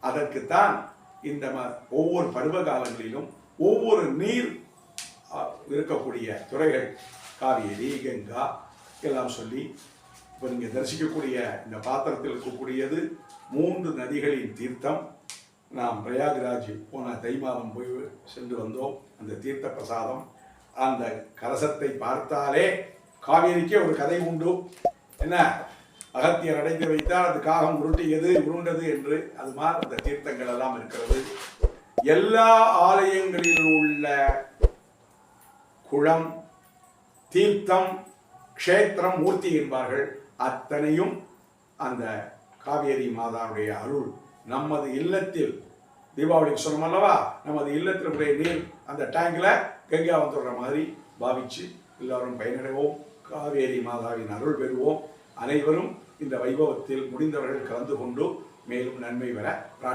அதற்குத்தான் இந்த ம- ஒவ்வொரு பருவ காலங்களிலும் ஒவ்வொரு நீர் இருக்கக்கூடிய துறைகள் காவேரி கங்கா எல்லாம் சொல்லி இப்போ நீங்கள் தரிசிக்கக்கூடிய இந்த பாத்திரத்தில் இருக்கக்கூடியது மூன்று நதிகளின் தீர்த்தம். நாம் பிரயாகராஜ் போன தை மாதம் போய் சென்று வந்தோம். அந்த தீர்த்த பிரசாதம். அந்த கலசத்தை பார்த்தாலே காவேரிக்கே ஒரு கதை உண்டு. என்ன? அகத்தியர் அடைத்து வைத்தால் அது காகம் உருட்டியது உருண்டது என்று அது மாதிரி அந்த தீர்த்தங்கள் எல்லாம் இருக்கிறது. எல்லா ஆலயங்களிலும் உள்ள குளம் தீர்த்தம் க்ஷேத்திரம் மூர்த்தி என்பார்கள். அத்தனையும் அந்த காவேரி மாதாவுடைய அருள். நமது இல்லத்தில் தீபாவளிக்கு சொன்னோம் அல்லவா? நமது இல்லத்தினுடைய நீர் அந்த டேங்க்ல கங்கா வந்துடுற மாதிரி பாவிச்சு எல்லாரும் பயனடைவோம். காவேரி மாதாவின் அருள் பெறுவோம். அனைவரும் இந்த வைபவத்தில் முடிந்தவர்கள் கலந்து கொண்டு மேலும் நன்மை பெற